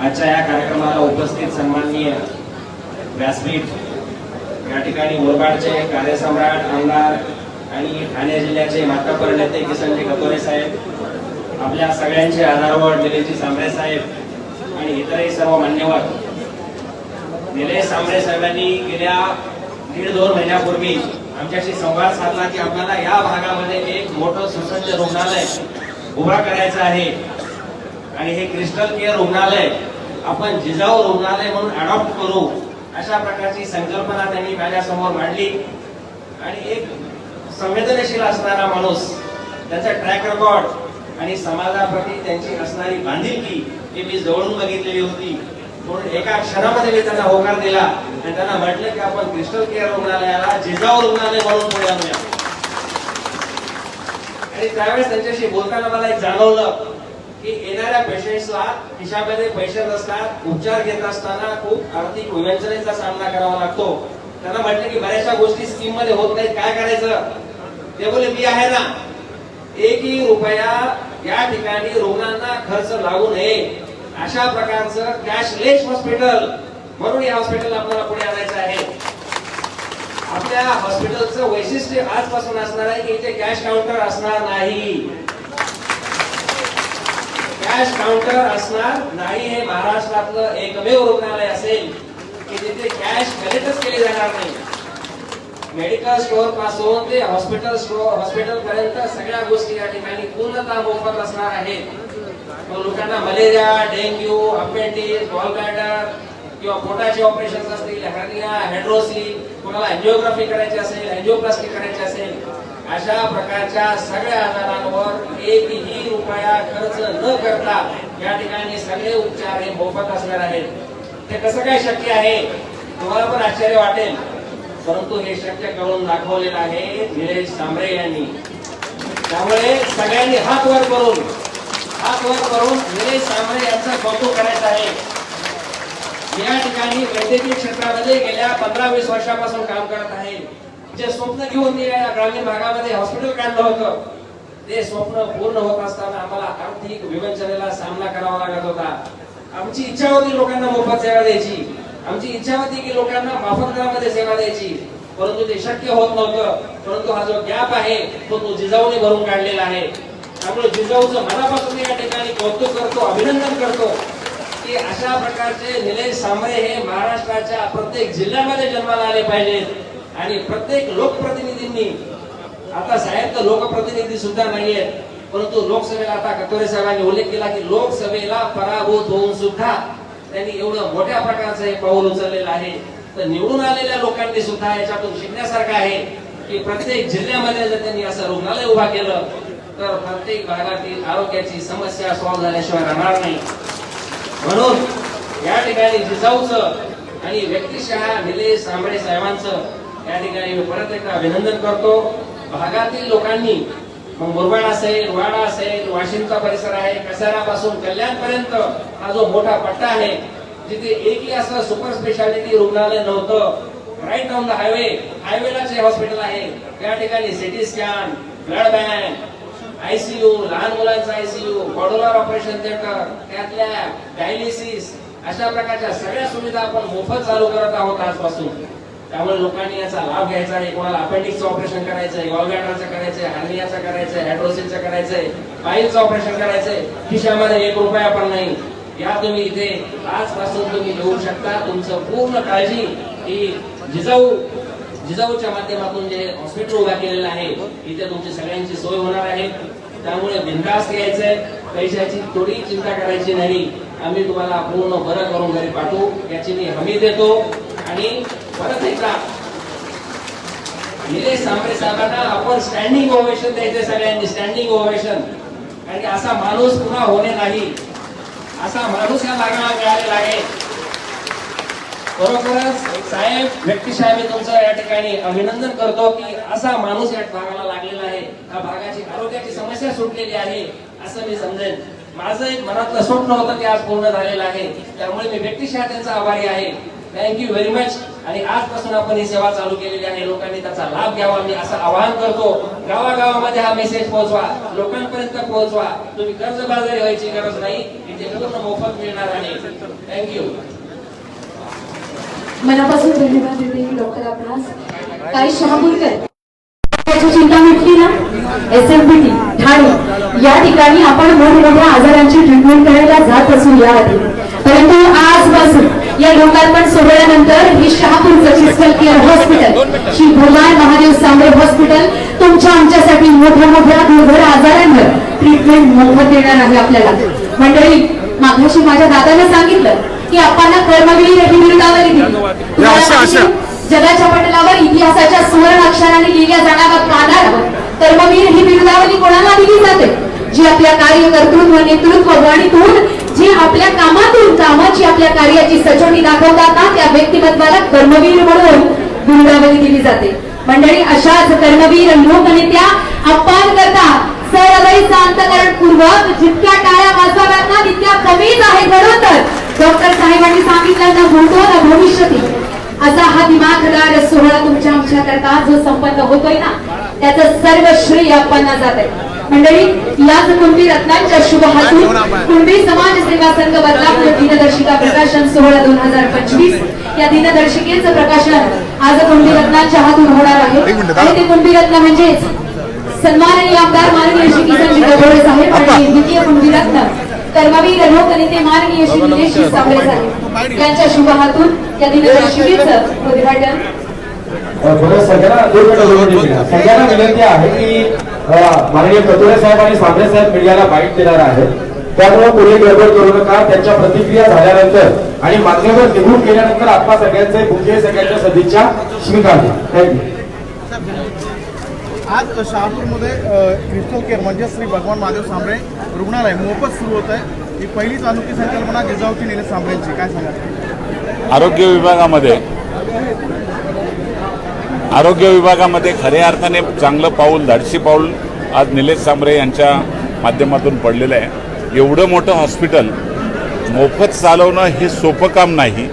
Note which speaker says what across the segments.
Speaker 1: आजच्या या कार्यक्रमाला उपस्थित सन्माननीय व्यासपीठ या ठिकाणी मुरबाडचे कार्यसम्राट आमदार आणि ठाणे जिल्ह्याचे मातापर नेते किसनजी कपोरे साहेब आपल्या सगळ्यांचे आधारवड निलेशजी सांबरे साहेब आणि इतरही सर्व मान्यवर. निलेश सांबरे साहेबांनी गेल्या दीड दोन महिन्यापूर्वी आमच्याशी संवाद साधला की आपल्याला या भागामध्ये एक मोठं सुसज्ज रुग्णालय उभा करायचं आहे. आणि हे क्रिस्टल केअर रुग्णालय आपण जिजाऊ रुग्णालय म्हणून अडॉप्ट करू. अशा प्रकारची संकल्पना त्यांनी माझ्यासमोर मांडली. आणि एक संवेदनशील असणारा माणूस त्याचा ट्रॅक रेकॉर्ड आणि समाजाप्रती त्यांची असणारी बांधिलकी हे मी जवळून बघितलेली होती. म्हणून एका क्षणामध्ये मी त्यांना होकार दिला आणि त्यांना म्हटलं की आपण क्रिस्टल केअर रुग्णालयाला जिजाऊ रुग्णालय म्हणून पुढे आणूया. आणि त्यावेळेस त्यांच्याशी बोलताना मला एक जाणवलं. की येणाऱ्या पेशंट्सला खिशामध्ये पैसे नसतात उपचार घेत असताना खूप आर्थिक विवेचनेचा सामना करावा लागतो. त्यांना म्हटलं की बऱ्याचशा गोष्टी स्कीममध्ये होत नाहीत. काय करायचं? ते बोले मी आहे ना. एकही रुपया या ठिकाणी रुग्णांना खर्च लागू नये. अशा प्रकारचं कॅशलेस हॉस्पिटल म्हणून या हॉस्पिटल आपल्याला पुढे आणायचं आहे. आपल्या हॉस्पिटलचं वैशिष्ट्य आजपासून असणार आहे की इथे कॅश काउंटर असणार नाही. कॅश काउंटर असणार नाही हे महाराष्ट्रातलं एकमेव रुग्णालय असेल की जिथे कॅश कलेक्टच केली जाणार नाही. मेडिकल स्टोअरपासून ते हॉस्पिटल स्टोअर हॉस्पिटल पर्यंत सगळ्या गोष्टी या ठिकाणी पूर्णतः मोफत असणार आहेत. मग लोकांना malaria dengue appendix ball bladder किंवा पोटाचे ऑपरेशन असतील हर्निया हायड्रोसी कोणाला अँजिओग्राफी करायची असेल अँजिओप्लास्टी करायची असेल अशा प्रकारच्या सगळ्या आजारांवर एकही रुपया खर्च न करता या ठिकाणी सगळे उपचार हे मोफत असणार आहेत. ते कसं काय शक्य आहे? तुम्हाला पण आश्चर्य वाटेल. परंतु हे शक्य करून दाखवलेलं आहे निलेश सांबरे यांनी. त्यामुळे सगळ्यांनी हात वर करून हात वर करून निलेश सांबरे यांचं कौतुक करायचं आहे. या ठिकाणी वैद्यकीय क्षेत्रामध्ये गेल्या पंधरा वीस वर्षापासून काम करत आहे. जे स्वप्न घेऊन मी या ग्रामीण भागामध्ये हॉस्पिटल काढलं होतं ते स्वप्न पूर्ण होत असताना आम्हाला आर्थिक विवंचनेला सामना करावा लागत होता. आमची इच्छा होती लोकांना मोफत सेवा द्यायची. आमची इच्छा होती की लोकांना माफत दरामध्ये सेवा द्यायची. परंतु ते शक्य होत नव्हतं. परंतु हा जो गॅप आहे तो तो जिजाऊने भरून काढलेला आहे. त्यामुळे जिजाऊचं मनापासून या ठिकाणी कौतुक करतो अभिनंदन करतो की अशा प्रकारचे निलेश सांबळे हे महाराष्ट्राच्या प्रत्येक जिल्ह्यामध्ये जन्माला आले पाहिजेत. आणि प्रत्येक लोकप्रतिनिधींनी आता साहेब तर लोकप्रतिनिधी सुद्धा नाहीये परंतु लोकसभेला आता कटोरे साहेबांनी उल्लेख केला की लोकसभेला पराभूत होऊन सुद्धा त्यांनी एवढं मोठ्या प्रकारचं हे पाऊल उचललेलं आहे. तर निवडून आलेल्या लोकांनी सुद्धा याच्यातून शिकण्यासारखं आहे की प्रत्येक जिल्ह्यामध्ये जर त्यांनी असं रुग्णालय उभा केलं तर प्रत्येक भागातील आरोग्याची समस्या सॉल्व्ह झाल्याशिवाय राहणार नाही. म्हणून या ठिकाणी जिजाऊचं आणि व्यक्तिशः निलेश सांबळे साहेबांचं या ठिकाणी मी परत एकदा अभिनंदन करतो. भागातील लोकांनी मग मुरबाड असेल वाडा असेल वाशिमचा परिसर आहे कसारापासून कल्याणपर्यंत हा जो मोठा पट्टा आहे जिथे एकही असं सुपर स्पेशालिटी रुग्णालय नव्हतं राईट ऑन द हायवे हायवेलाच हे हॉस्पिटल आहे. त्या ठिकाणी city scan blood bank ICU लहान मुलांचं आयसीयू बॉडोलर ऑपरेशन थिएटर त्यातल्या डायलिसिस अशा प्रकारच्या सगळ्या सुविधा आपण मोफत चालू करत आहोत आजपासून. त्यामुळे लोकांनी याचा लाभ घ्यायचा आहे. कोणाला अपेंडिक्सचं ऑपरेशन करायचंय करायचं करायचंय हार्नियाचं करायचंय हायड्रोसिलचं करायचंय पाईलचं ऑपरेशन करायचंय खिशामध्ये एक रुपया पण नाही. या तुम्ही इथे आजपासून तुम्ही घेऊ शकता. तुमचं पूर्ण काळजी ही जिजाऊ जिजाऊच्या माध्यमातून जे हॉस्पिटल उभा केलेलं आहे इथे तुमची सगळ्यांची सोय होणार आहे. त्यामुळे बिनधास्त घ्यायचंय. पैशाची थोडी चिंता करायची नाही. आम्ही तुम्हाला पूर्ण बरं करून घरी पाठवू. याची मी हमी देतो. आणि परत एकदा निलेश सांबरे साहेबांना आपण स्टँडिंग ओवेशन द्यायचे सगळ्यांनी स्टँडिंग ओवेशन कारण की असा माणूस पुन्हा होणे नाही. असा माणूस या भागाला मिळालेला आहे. खरोखरच साहेब व्यक्तिशः मी तुमचं या ठिकाणी अभिनंदन करतो की असा माणूस या भागाला लागलेला आहे. या भागाची आरोग्याची समस्या सुटलेली आहे असं मी समजेन. माझं एक मनातलं स्वप्न होतं ते आज पूर्ण झालेलं आहे. त्यामुळे मी व्यक्तिशः त्यांचा आभारी आहे. थँक्यू व्हेरी मच आणि आजपासून आपण ही सेवा चालू केलेली आहे. लोकांनी त्याचा लाभ घ्यावा. मी असं आवाहन करतो गावागावामध्ये हा मेसेज पोहोचवा. लोकांपर्यंत पोहोचवा. तुम्ही कर्जबाजारी व्हायची गरज नाही. इथे पूर्ण मोफत मिळणार आहे. थँक्यू
Speaker 2: मनापासून धन्यवाद देते डॉक्टर आपणास. काही शहापूरकर चिंता म्हटली ना? S M P T Thane. या ठिकाणी आपण मोठमोठ्या आजारांची ट्रीटमेंट करायला जात असू याआधी परंतु आजपासून या लोकार्पण सोहळ्यानंतर ही शहापूरचं Crystal Care Hospital Shri Bhagwan Mahadev Sambare hospital तुमच्या आमच्यासाठी मोठ्या मोठ्या दुर्धर आजारांवर ट्रीटमेंट मोफत देणार आहे आपल्याला. मंडळी मागाशी माझ्या दादाने सांगितलं की आपण कर्मवीर ही बिरुदावली दिली.
Speaker 3: अशा- अशा.
Speaker 2: जगाच्या पटलावर इतिहासाच्या सुवर्ण अक्षराने लिहिल्या जाणाऱ्या कानावर कर्मवीर ही बिरुदावली कोणाला दिली जाते? जी आपल्या कार्य कर्तृत्व नेतृत्व वाणीतून जे आपल्या कामातून कामाची आपल्या कार्याची सचोटी दाखवतात ना त्या व्यक्तिमत्वाला कर्मवीर म्हणून बिरुदावली दिली जाते. मंडळी अशाच कर्मवीर लोकनेत्या अपमान करता सरळी अंतकरण पूर्वक जितक्या टाळ्या वाजवाव्यात ना तितक्या कमीच आहे घडवून तर डॉक्टर साहेबांनी सांगितलं ना भूतो ना भविष्यती. असा हा दिमागदार सोहळा तुमच्या आमच्या करता जो संपन्न होतोय ना त्याचं सर्व श्रेय आपणला जात आहे. मंडळी याच कुंभी रत्नांच्या शुभ हातून कुंभी समाज सेवा संघ बदलापूर दिनदर्शिका प्रकाशन सोहळा दोन हजार पंचवीस. या दिनदर्शिकेचं प्रकाशन आज कुंभी रत्नांच्या हातून होणार आहे. आणि ते कुंभी रत्न म्हणजेच सन्माननीय आमदार माननीय श्री किसनजी गडोळे साहेब आणि द्वितीय कुंभी रत्न कर्मवीर लोकनेते माननीय श्री निलेश साबळे साहेब. यांच्या शुभ हातून या दिनदर्शिकेचं उद्घाटन
Speaker 4: बरं सगळ्यांना दोन मिनिटं विनंती आहे की माननीय कतोरे साहेब आणि सांबरे साहेब मीडियाला बाईट देणार आहेत. त्यामुळे पुढे गडबड करू नका. त्यांच्या प्रतिक्रिया झाल्यानंतर आणि मान्यवर निघून गेल्यानंतर आपल्या सगळ्यांचे सगळ्यांच्या सदिच्छा थँक्यू
Speaker 3: आज शहापूरमध्ये क्रिस्टल केअर म्हणजे श्री भगवान महादेव सांबळे रुग्णालय मोफत सुरू होत आहे. ही पहिलीच अनोखी संकल्पना जिजाऊची निलेश सांबळेंची काय सांगा
Speaker 5: आरोग्य विभागामध्ये आरोग्य विभागामध्ये खऱ्या अर्थाने चांगलं पाऊल धाडसी पाऊल आज निलेश सांबरे यांच्या माध्यमातून पडलेलं आहे. एवढं मोठं हॉस्पिटल मोफत चालवणं हे सोपं काम नाही.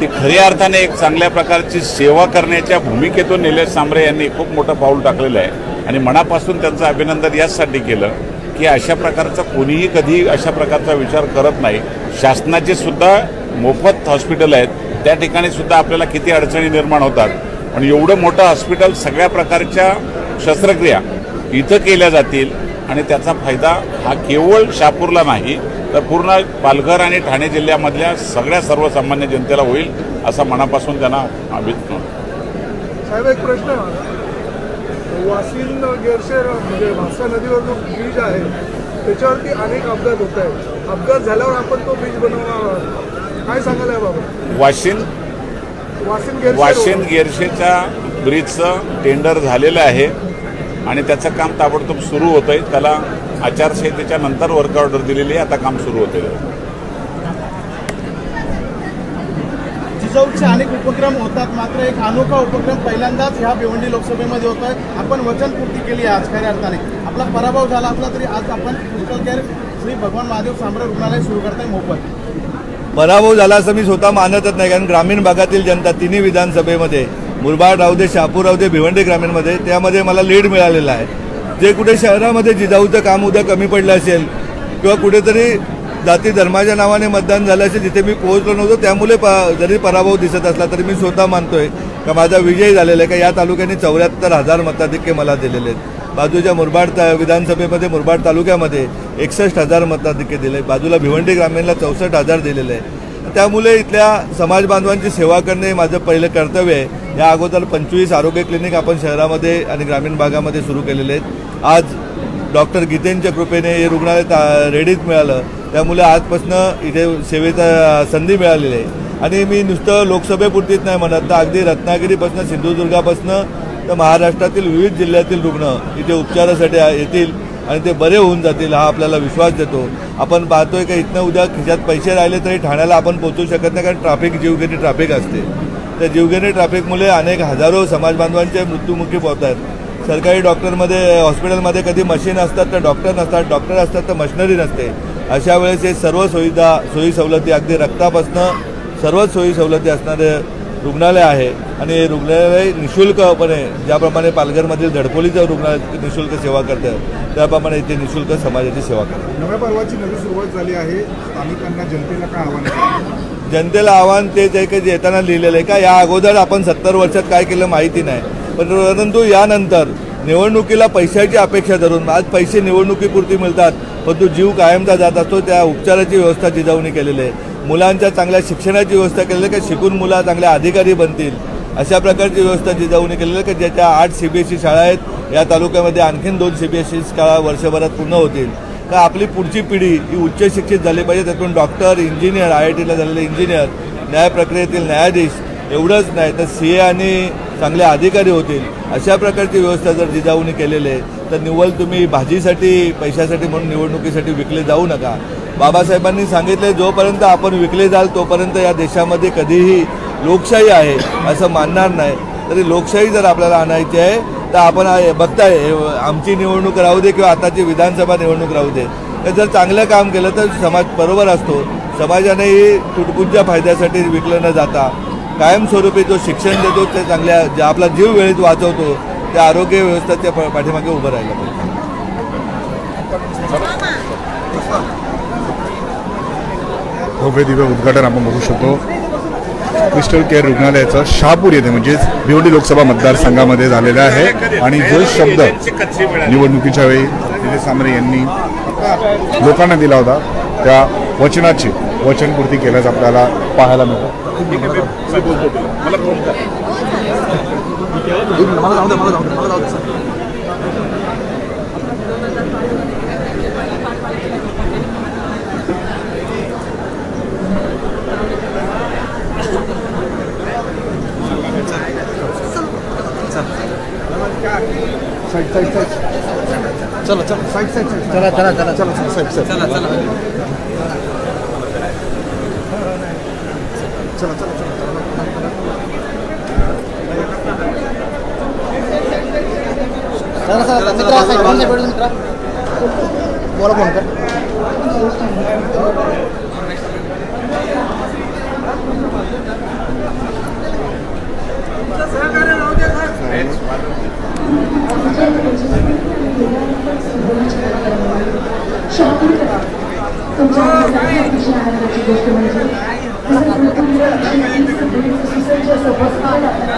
Speaker 5: ती खऱ्या अर्थाने एक चांगल्या प्रकारची सेवा करण्याच्या भूमिकेतून निलेश सांबरे यांनी खूप मोठं पाऊल टाकलेलं आहे. आणि मनापासून त्यांचं अभिनंदन याचसाठी केलं की अशा प्रकारचा कोणीही कधी अशा प्रकारचा विचार करत नाही. शासनाचे सुद्धा मोफत हॉस्पिटल आहेत. त्या ठिकाणी सुद्धा आपल्याला किती अडचणी निर्माण होतात. पण एवढं मोठं हॉस्पिटल सगळ्या प्रकारच्या शस्त्रक्रिया इथं केल्या जातील आणि त्याचा फायदा हा केवळ शापूरला नाही तर पूर्ण पालघर आणि ठाणे जिल्ह्यामधल्या सगळ्या सर्वसामान्य जनतेला होईल असा मनापासून त्यांना अभिप्राय
Speaker 6: साहेब एक प्रश्न. वासिन गेरशेर म्हणजे भासा नदीवर जो ब्रिज आहे त्याच्यावरती अनेक अपघात होत आहेत. अपघात झाल्यावर आपण तो ब्रिज बनवणार काय सांगाल याबाबत?
Speaker 5: वाशिन वाशिन गेरशेच्या ब्रिजचं टेंडर झालेलं आहे आणि त्याचं काम ताबडतोब सुरू होतं आहे त्याला आचारसंहितेच्या नंतर वर्क ऑर्डर दिलेली आहे. आता काम सुरू होते
Speaker 3: जिजाऊचे अनेक उपक्रम होतात. मात्र एक अनोखा उपक्रम पहिल्यांदाच ह्या भिवंडी लोकसभेमध्ये होत आहे आपण वचनपूर्ती केली आहे आज खऱ्या अर्थाने. आपला पराभव झाला असला तरी आज आपण क्रिस्टल केअर श्री भगवान महादेव सांबरे रुग्णालय सुरू करताय मोफत.
Speaker 7: पराभव झाला असं मी स्वतः मानतच नाही कारण ग्रामीण भागातील जनता तिन्ही विधानसभेमध्ये मुरबाड राहू दे शापूर राहू दे भिवंडी ग्रामीणमध्ये त्यामध्ये मला लीड मिळालेला आहे. जे कुठे शहरामध्ये जिजाऊचं काम उद्या कमी पडलं असेल किंवा कुठेतरी जाती धर्माच्या नावाने मतदान झालं असेल जिथे मी पोहोचलो नव्हतो त्यामुळे प जरी पराभव दिसत असला तरी मी स्वतः मानतोय का माझा विजय झालेला आहे का या तालुक्याने चौऱ्याहत्तर हजार मताधिक्य मला दिलेले आहेत. बाजूच्या मुरबाड ता विधानसभेमध्ये मुरबाड तालुक्यामध्ये एकसष्ट हजार मताधिक्य दिले बाजूला भिवंडी ग्रामीणला चौसष्ट हजार दिलेले आहे त्यामुळे इथल्या समाज बांधवांची सेवा करणे माझं पहिलं कर्तव्य आहे. या अगोदर पंचवीस आरोग्य क्लिनिक आपण शहरामध्ये आणि ग्रामीण भागामध्ये सुरू केलेले आहेत. आज डॉक्टर गीतेंच्या कृपेने हे रुग्णालय ता- रेडीत मिळालं. त्यामुळे आजपासनं इथे सेवेचा संधी मिळालेली आहे. आणि मी नुसतं लोकसभेपुरतीच नाही म्हणत तर अगदी रत्नागिरीपासून सिंधुदुर्गापासून तर महाराष्ट्रातील विविध जिल्ह्यातील रुग्ण इथे उपचारासाठी येतील. आणि ते बरे होऊन जातील हा आपल्याला विश्वास देतो. आपण पाहतोय का इथनं उद्या खिशात पैसे राहिले तरी ठाण्याला आपण पोहोचू शकत नाही कारण ट्रॅफिक जीवघेणी ट्रॅफिक असते. त्या जीवघेणी ट्रॅफिकमुळे अनेक हजारो समाज बांधवांचे मृत्युमुखी पोहत आहेत सरकारी डॉक्टरमध्ये हॉस्पिटलमध्ये कधी मशीन असतात तर डॉक्टर नसतात डॉक्टर असतात तर मशिनरी नसते. अशा वेळेस हे सर्व सुविधा सोयी सवलती अगदी रक्तापासनं सर्वच सोयी सवलती असणारे रुग्णालय आहे आणि हे रुग्णालय निशुल्कपणे ज्याप्रमाणे पालघरमधील धडकोलीचं रुग्णालय निशुल्क सेवा करतं त्याप्रमाणे इथे निशुल्क समाजाची सेवा करतात
Speaker 6: नव्या पर्वाची नवी सुरुवात झाली आहे. स्थानिकांना जनतेला काय आव्हान
Speaker 7: जनतेला आव्हान तेच आहे की येताना लिहिलेलं आहे का या अगोदर आपण सत्तर वर्षात काय केलं माहिती नाही. पण परंतु यानंतर निवडणुकीला पैशाची अपेक्षा धरून आज पैसे निवडणुकीपुरती मिळतात परंतु जीव कायमचा जात असतो त्या उपचाराची व्यवस्था जिजावणी केलेली आहे. मुलांच्या चांगल्या शिक्षणाची व्यवस्था केलेली आहे की? शिकून मुलं चांगल्या अधिकारी बनतील? अशा प्रकारची व्यवस्था जिजावणी केलेली आहे की? ज्याच्या आठ सी बी एस सी शाळा आहेत या तालुक्यामध्ये आणखीन दोन सी बी एस सी शाळा वर्षभरात पूर्ण होतील. का आपली पुढची पिढी ही उच्च शिक्षित झाली पाहिजे? त्यातून डॉक्टर इंजिनियर आय आय टीला झालेले इंजिनियर न्याय प्रक्रियेतील न्यायाधीश एवढंच नाही. तर सी ए आणि चांगले अधिकारी होतील अशा प्रकारची व्यवस्था जर जिजाऊने केलेली आहे तर निव्वळ तुम्ही भाजीसाठी पैशासाठी म्हणून निवडणुकीसाठी विकले जाऊ नका. बाबासाहेबांनी सांगितले जोपर्यंत आपण विकले जाल तोपर्यंत या देशामध्ये कधीही लोकशाही आहे असं मानणार नाही. तरी लोकशाही जर आपल्याला आणायची आहे तर आपण बघताय आमची निवडणूक राहू दे किंवा आताची विधानसभा निवडणूक राहू दे. तर जर चांगलं काम केलं तर समाज बरोबर असतो. समाजानेही तुटपुंच्या फायद्यासाठी विकलं न जाता. कायमस्वरूपी जो शिक्षण देतो ते चांगल्या जे आपला जीव वेळेत वाचवतो त्या आरोग्य व्यवस्थेच्या पा- पाठीमागे उभं राहिलं पाहिजे.
Speaker 8: भव्य दिव्य उद्घाटन आपण बघू शकतो. क्रिस्टल केअर रुग्णालयाचं शहापूर येथे म्हणजेच भिवंडी लोकसभा मतदारसंघामध्ये झालेलं आहे. आणि जो शब्द निवडणुकीच्या वेळी विजय सांबरे यांनी लोकांना दिला होता त्या वचनाची वचनपूर्ती केल्याचं आपल्याला पाहायला मिळतं.
Speaker 5: ठीक आहे मी बोलतो तुला. मला फोन कर एक मिनिट मला जाऊ दे मला चला चला. चला
Speaker 9: चला चला. चला साइड चला चला. चला चला चला बोला
Speaker 2: तुमच्या अतिशय तुमच्या गोष्ट म्हणजे सुसज्ज असं हॉस्पिटल आपल्याला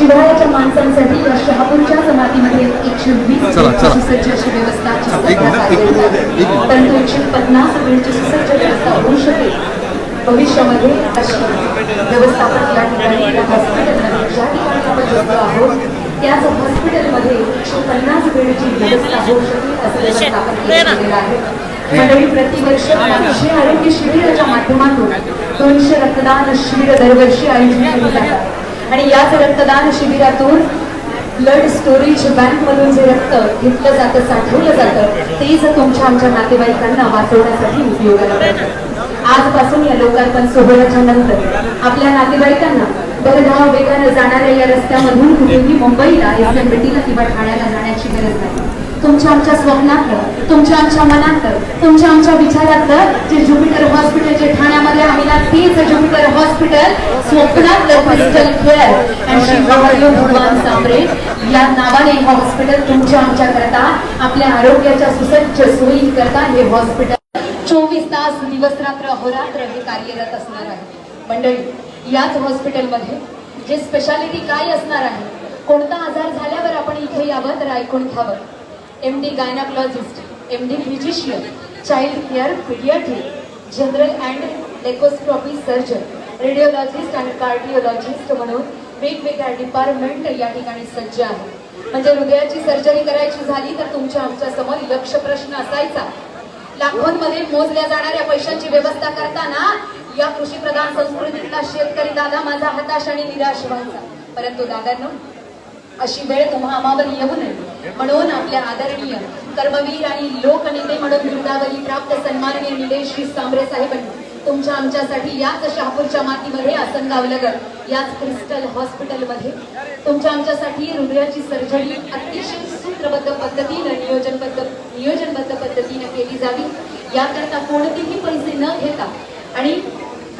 Speaker 2: जिव्हाळ्याच्या माणसांसाठी या शहापूरच्या जमातीमध्ये एकशे वीस सुसज्ज अशी व्यवस्था परंतु एकशे पन्नास बेडची सुसज्ज व्यवस्था होऊ शकेल. भविष्यामध्ये अशी व्यवस्थापन या ठिकाणी या हॉस्पिटलमध्ये ज्या ठिकाणी आपण बसलो आहोत त्याच हॉस्पिटलमध्ये एकशे पन्नास बेडची व्यवस्था होऊ शकेल असं व्यवस्थापन केलेलं आहे. मंडळी प्रतिवर्ष पाचशे आरोग्य शिबिराच्या माध्यमातून दोनशे रक्तदान शिबिर दरवर्षी आयोजित केली जातात. आणि याच रक्तदान शिबिरातून ब्लड स्टोरेज बँक मधून जे रक्त घेतलं जातं साठवलं जातं तेच तुमच्या आमच्या नातेवाईकांना वाचवण्यासाठी उपयोगाला पडतं. आजपासून या लोकार्पण सोहळ्याच्या नंतर आपल्या नातेवाईकांना भरधाव वेगानं जाणाऱ्या या रस्त्यामधून कुठेही मुंबईला भेटीला किंवा ठाण्याला जाण्याची गरज नाही. तुमच्या आमच्या स्वप्नातलं तुमच्या आमच्या मनातलं तुमच्या आमच्या विचारातलं जे ज्युपिटर हॉस्पिटल जे ठाण्यामध्ये आलेला ना तेच ज्युपिटर हॉस्पिटल स्वप्नातलं क्रिस्टल केअर आणि भगवान सांबरे या नावाने हे हॉस्पिटल तुमच्या आमच्या करता आपल्या आरोग्याच्या सुसज्ज सोयी करता हे हॉस्पिटल चोवीस तास दिवस रात्र अहोरात्र हे कार्यरत असणार आहे. मंडळी याच हॉस्पिटलमध्ये जे स्पेशालिटी काय असणार आहे कोणता आजार झाल्यावर आपण इथे यावं तर ऐकून घ्यावं. M D gynaecologist M D physician child care paediatric general and लेकोस्ट्रॉपी surgeon radiologist आणि कार्डिओलॉजिस्ट म्हणून वेगवेगळ्या डिपार्टमेंट या ठिकाणी सज्ज आहे म्हणजे हृदयाची सर्जरी करायची झाली तर तुमच्या आमच्यासमोर लक्ष प्रश्न असायचा. लाखोंमध्ये मोजल्या जाणाऱ्या पैशांची व्यवस्था करताना या कृषी प्रधान संस्कृतीतला शेतकरी दादा माझा हताश आणि निराश व्हायचा. परंतु दादांनो अशी वेळ तुम्हा आम्हावर येऊ नये. म्हणून आपल्या आदरणीय कर्मवीर आणि लोकनेते म्हणून वृंदावली प्राप्त सन्माननीय निलेश सांबरे साहेबांनी तुमच्या आमच्यासाठी याच शहापूरच्या मातीमध्ये आसनगावनगर याच क्रिस्टल हॉस्पिटलमध्ये तुमच्या आमच्यासाठी हृदयाची सर्जरी अतिशय सूत्रबद्ध पद्धतीनं नियोजनबद्ध नियोजनबद्ध पद्धतीनं केली जावी. याकरता कोणतेही पैसे न घेता आणि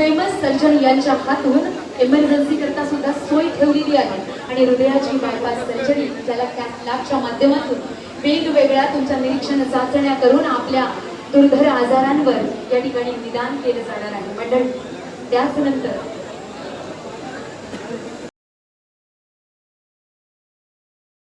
Speaker 2: फेमस सर्जन यांच्या हातून इमर्जन्सी करता सुद्धा सोय ठेवलेली आहे. आणि हृदयाची बायपास सर्जरी ज्याला कॅथ लॅबच्या माध्यमातून वेगवेगळ्या तुमच्या निरीक्षण चाचण्या करून आपल्या दुर्धर आजारांवर या ठिकाणी निदान केलं जाणार आहे. मंडळ त्याच नंतर